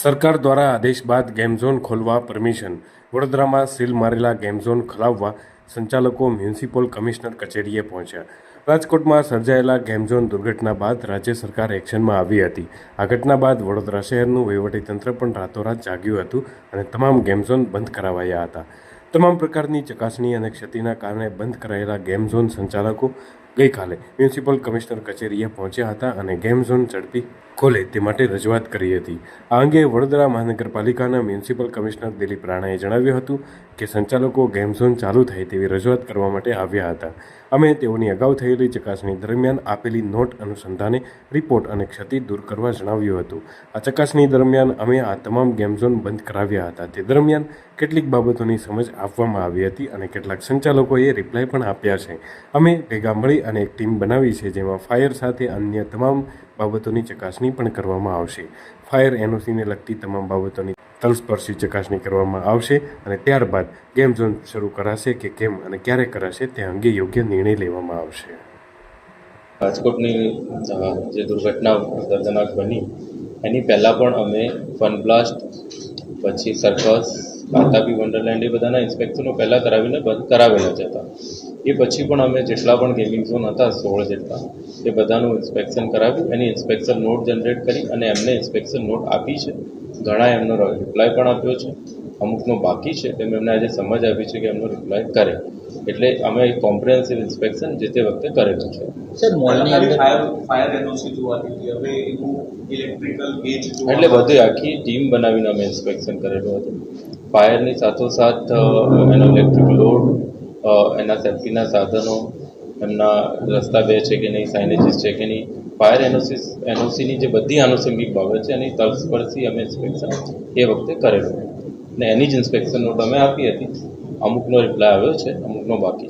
સરકાર દ્વારા આદેશ બાદ ગેમ ઝોન ખોલવા પરમિશન. વડોદરામાં સીલ મારેલા ગેમ ઝોન ખોલાવવા સંચાલકો મ્યુનિસિપલ કમિશનર કચેરીએ પહોંચ્યા. રાજકોટમાં સર્જાયેલા ગેમ ઝોન દુર્ઘટના બાદ રાજ્ય સરકાર એક્શનમાં આવી હતી. આ ઘટના બાદ વડોદરા શહેરનું વહીવટીતંત્ર પણ રાતોરાત જાગ્યું હતું અને તમામ ગેમ ઝોન બંધ કરાવાયા હતા. તમામ પ્રકારની ચકાસણી અને ક્ષતિના કારણે બંધ કરાયેલા ગેમ ઝોન સંચાલકો ગઈકાલે મ્યુનિસિપલ કમિશનર કચેરીએ પહોંચ્યા હતા અને ગેમ ઝોન ઝડપી ખોલે તે માટે રજૂઆત કરી હતી. આ અંગે વડોદરા મહાનગરપાલિકાના મ્યુનિસિપલ કમિશનર દિલીપ રાણાએ જણાવ્યું હતું કે સંચાલકો ગેમ ઝોન ચાલુ થાય તેવી રજૂઆત કરવા માટે આવ્યા હતા. અમે તેઓની અગાઉ થયેલી ચકાસણી દરમિયાન આપેલી નોટ અનુસંધાને રિપોર્ટ અને ક્ષતિ દૂર કરવા જણાવ્યું હતું. આ ચકાસણી દરમિયાન અમે આ તમામ ગેમ ઝોન બંધ કરાવ્યા હતા. તે દરમિયાન કેટલીક બાબતોની સમજ આપવામાં આવી હતી અને કેટલાક સંચાલકોએ રિપ્લાય પણ આપ્યા છે. અમે ભેગા મળી અને એક ટીમ બનાવી છે જેમાં ફાયર સાથે અન્ય તમામ બાબતોની ચકાસણી પણ કરવામાં આવશે. ફાયર એનઓસીને લગતી તમામ બાબતોની તલસ્પર્શી ચકાસણી કરવામાં આવશે અને ત્યારબાદ ગેમ ઝોન શરૂ કરાશે કે કેમ અને ક્યારે કરાશે તે અંગે યોગ્ય નિર્ણય લેવામાં આવશે. રાજકોટની જે દુર્ઘટના દર્દનાક બની, એની પહેલાં પણ અમે ફન બ્લાસ્ટ પછી સર્કસ કાતાબી વન્ડરલેન્ડ એ બધાના ઇન્સ્પેક્શનો પહેલાં કરાવીને બંધ કરાવેલા જ હતા. એ પછી પણ અમે જેટલા પણ ગેમિંગ ઝોન હતા, સોળ જેટલા, એ બધાનું ઇન્સ્પેક્શન કરાવ્યું. એની ઇન્સ્પેક્શન નોટ જનરેટ કરી અને એમને ઇન્સ્પેક્શન નોટ આપી છે. ઘણા એમનો રિપ્લાય પણ આપ્યો છે. અમુકનો બાકી છે તેમ એમને આજે સમજ આપી છે કે એમનો રિપ્લાય કરે. એટલે અમે કોમ્પ્રિહેન્સિવ ઇન્સ્પેક્શન જે તે વખતે કરેલું છે. સર મોલની અંદર ફાયર ફાયર એનઓસી જોવાતી હતી હવે એનું ઇલેક્ટ્રિકલ ગેજ એટલે બધી આખી ટીમ બનાવીને અમે ઇન્સ્પેક્શન કરેલું હતું. ફાયરની સાથોસાથ એનો ઇલેક્ટ્રિક લોડ એના સેફ્ટીના સાધનો એમના રસ્તા બે છે કે નહીં સાઇનેજીસ છે કે નહીં. ફાયર એનઓસી એનઓસીની જે બધી આનુષંગિક બાબત છે એની તલસ્પર્શી અમે ઇન્સ્પેક્શન એ વખતે કરેલું. ને એની જ ઇન્સ્પેક્શન અમે આપી હતી. અમુકનો રિપ્લાય આવ્યો છે અમુકનો બાકી